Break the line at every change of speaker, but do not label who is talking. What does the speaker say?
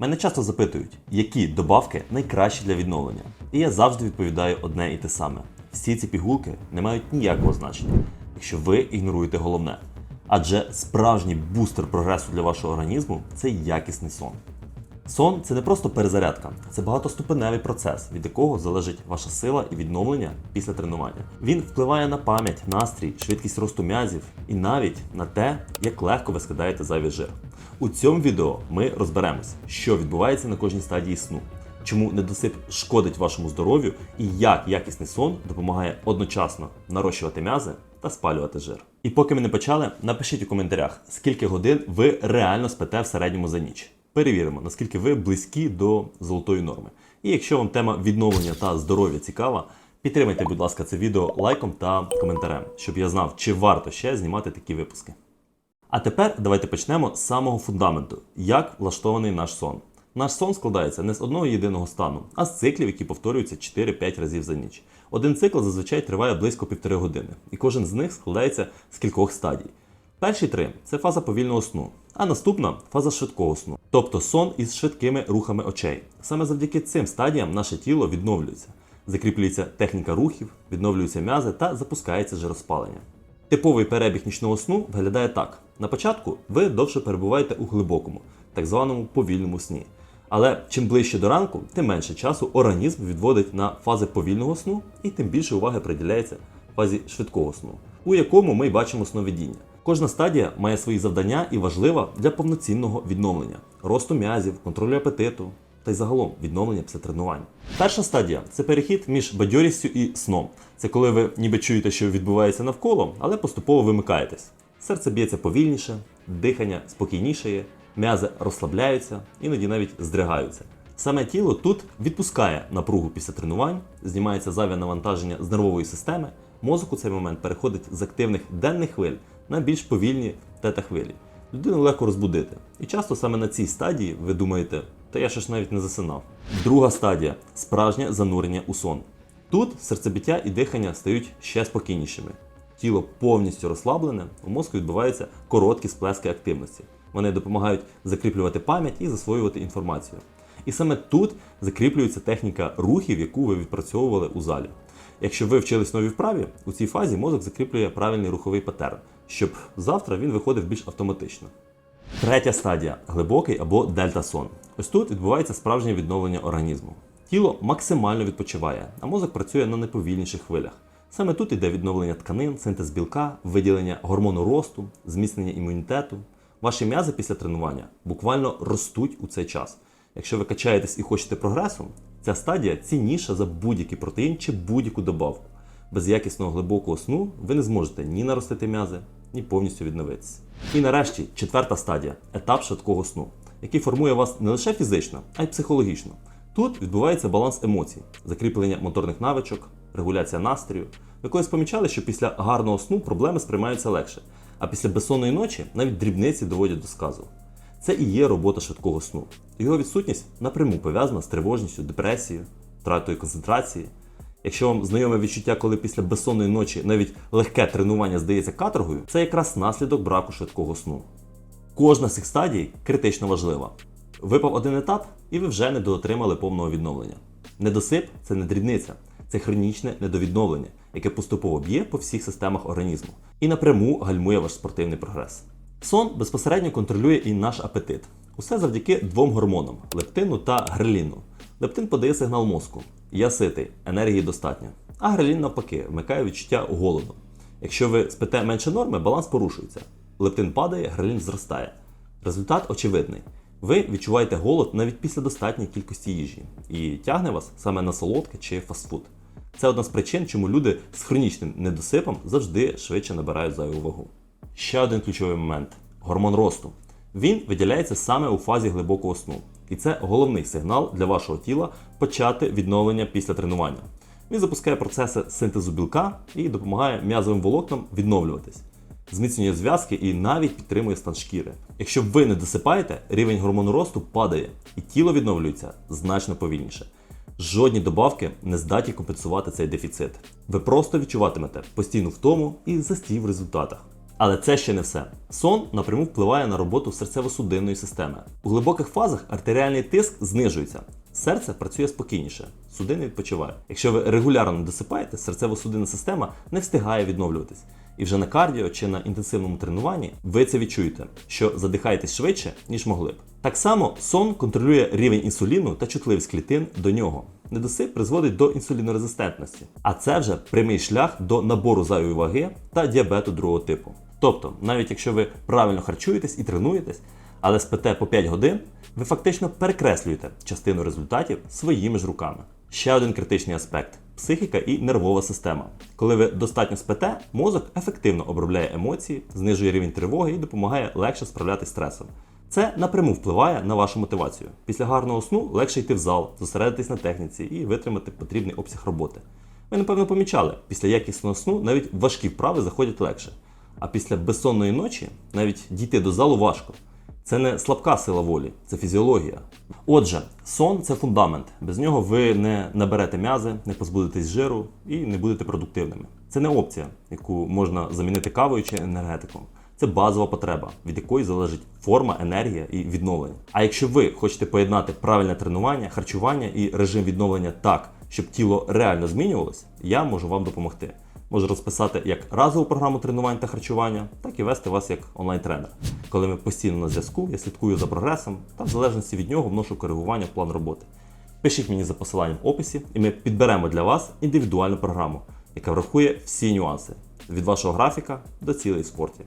Мене часто запитують, які добавки найкращі для відновлення. І я завжди відповідаю одне і те саме: всі ці пігулки не мають ніякого значення, якщо ви ігноруєте головне. Адже справжній бустер прогресу для вашого організму це якісний сон. Сон це не просто перезарядка, це багатоступеневий процес, від якого залежить ваша сила і відновлення після тренування. Він впливає на пам'ять, настрій, швидкість росту м'язів і навіть на те, як легко ви скидаєте зайвий жир. У цьому відео ми розберемось, що відбувається на кожній стадії сну, чому недосип шкодить вашому здоров'ю і як якісний сон допомагає одночасно нарощувати м'язи та спалювати жир. І поки ми не почали, напишіть у коментарях, скільки годин ви реально спите в середньому за ніч. Перевіримо, наскільки ви близькі до золотої норми. І якщо вам тема відновлення та здоров'я цікава, підтримайте, будь ласка, це відео лайком та коментарем, щоб я знав, чи варто ще знімати такі випуски. А тепер давайте почнемо з самого фундаменту, як влаштований наш сон. Наш сон складається не з одного єдиного стану, а з циклів, які повторюються 4-5 разів за ніч. Один цикл зазвичай триває близько півтори години, і кожен з них складається з кількох стадій. Перші три це фаза повільного сну, а наступна фаза швидкого сну, тобто сон із швидкими рухами очей. Саме завдяки цим стадіям наше тіло відновлюється, закріплюється техніка рухів, відновлюються м'язи та запускається жироспалення. Типовий перебіг нічного сну виглядає так: на початку ви довше перебуваєте у глибокому, так званому повільному сні. Але чим ближче до ранку, тим менше часу організм відводить на фази повільного сну і тим більше уваги приділяється фазі швидкого сну, у якому ми бачимо сновидіння. Кожна стадія має свої завдання і важлива для повноцінного відновлення, росту м'язів, контролю апетиту та й загалом відновлення після тренувань. Перша стадія це перехід між бадьорістю і сном. Це коли ви ніби чуєте, що відбувається навколо, але поступово вимикаєтесь. Серце б'ється повільніше, дихання спокійнішає, м'язи розслабляються, іноді навіть здригаються. Саме тіло тут відпускає напругу після тренувань, знімається зайве навантаження з нервової системи. Мозок у цей момент переходить з активних денних хвиль на більш повільні тета-хвилі. Людину легко розбудити. І часто саме на цій стадії ви думаєте, та я ще ж навіть не засинав. Друга стадія справжнє занурення у сон. Тут серцебиття і дихання стають ще спокійнішими. Тіло повністю розслаблене, у мозку відбуваються короткі сплески активності. Вони допомагають закріплювати пам'ять і засвоювати інформацію. І саме тут закріплюється техніка рухів, яку ви відпрацьовували у залі. Якщо ви вчились новій вправі, у цій фазі мозок закріплює правильний руховий патерн, щоб завтра він виходив більш автоматично. Третя стадія глибокий або дельта-сон. Ось тут відбувається справжнє відновлення організму. Тіло максимально відпочиває, а мозок працює на найповільніших хвилях. Саме тут йде відновлення тканин, синтез білка, виділення гормону росту, зміцнення імунітету. Ваші м'язи після тренування буквально ростуть у цей час. Якщо ви качаєтесь і хочете прогресу, ця стадія цінніша за будь-який протеїн чи будь-яку добавку. Без якісного глибокого сну ви не зможете ні наростити м'язи, ні повністю відновитися. І нарешті четверта стадія етап швидкого сну, який формує вас не лише фізично, а й психологічно. Тут відбувається баланс емоцій, закріплення моторних навичок, регуляція настрою. Ви колись помічали, що після гарного сну проблеми сприймаються легше, а після безсонної ночі навіть дрібниці доводять до сказу. Це і є робота швидкого сну. Його відсутність напряму пов'язана з тривожністю, депресією, втратою концентрації. Якщо вам знайоме відчуття, коли після безсонної ночі навіть легке тренування здається каторгою, це якраз наслідок браку швидкого сну. Кожна з цих стадій критично важлива. Випав один етап, і ви вже не доотримали повного відновлення. Недосип це не дрібниця, це хронічне недовідновлення, яке поступово б'є по всіх системах організму і напряму гальмує ваш спортивний прогрес. Сон безпосередньо контролює і наш апетит. Усе завдяки двом гормонам лептину та греліну. Лептин подає сигнал мозку: я ситий, енергії достатньо. А грелін навпаки вмикає відчуття голоду. Якщо ви спите менше норми, баланс порушується. Лептин падає, грелін зростає. Результат очевидний. Ви відчуваєте голод навіть після достатньої кількості їжі і тягне вас саме на солодке чи фастфуд. Це одна з причин, чому люди з хронічним недосипом завжди швидше набирають зайву вагу. Ще один ключовий момент гормон росту. Він виділяється саме у фазі глибокого сну, і це головний сигнал для вашого тіла почати відновлення після тренування. Він запускає процеси синтезу білка і допомагає м'язовим волокнам відновлюватись, зміцнює зв'язки і навіть підтримує стан шкіри. Якщо ви не досипаєте, рівень гормону росту падає, і тіло відновлюється значно повільніше. Жодні добавки не здатні компенсувати цей дефіцит. Ви просто відчуватимете постійну втому і застій в результатах. Але це ще не все. Сон напряму впливає на роботу серцево-судинної системи. У глибоких фазах артеріальний тиск знижується. Серце працює спокійніше, судини відпочивають. Якщо ви регулярно досипаєте, серцево-судинна система не встигає відновлюватись. І вже на кардіо чи на інтенсивному тренуванні ви це відчуєте, що задихаєтесь швидше, ніж могли б. Так само сон контролює рівень інсуліну та чутливість клітин до нього. Недосип призводить до інсулінорезистентності, а це вже прямий шлях до набору зайвої ваги та діабету другого типу. Тобто, навіть якщо ви правильно харчуєтесь і тренуєтесь, але спите по 5 годин, ви фактично перекреслюєте частину результатів своїми ж руками. Ще один критичний аспект психіка і нервова система. Коли ви достатньо спите, мозок ефективно обробляє емоції, знижує рівень тривоги і допомагає легше справлятися стресом. Це напряму впливає на вашу мотивацію. Після гарного сну легше йти в зал, зосередитись на техніці і витримати потрібний обсяг роботи. Ви, напевно, помічали, після якісного сну навіть важкі вправи заходять легше. А після безсонної ночі навіть дійти до залу важко. Це не слабка сила волі, це фізіологія. Отже, сон це фундамент. Без нього ви не наберете м'язи, не позбудетесь жиру і не будете продуктивними. Це не опція, яку можна замінити кавою чи енергетиком. Це базова потреба, від якої залежить форма, енергія і відновлення. А якщо ви хочете поєднати правильне тренування, харчування і режим відновлення так, щоб тіло реально змінювалось, я можу вам допомогти. Можу розписати як разову програму тренувань та харчування, так і вести вас як онлайн-тренер. Коли ми постійно на зв'язку, я слідкую за прогресом та в залежності від нього вношу коригування в план роботи. Пишіть мені за посиланням в описі, і ми підберемо для вас індивідуальну програму, яка врахує всі нюанси від вашого графіка до цілей в спорті.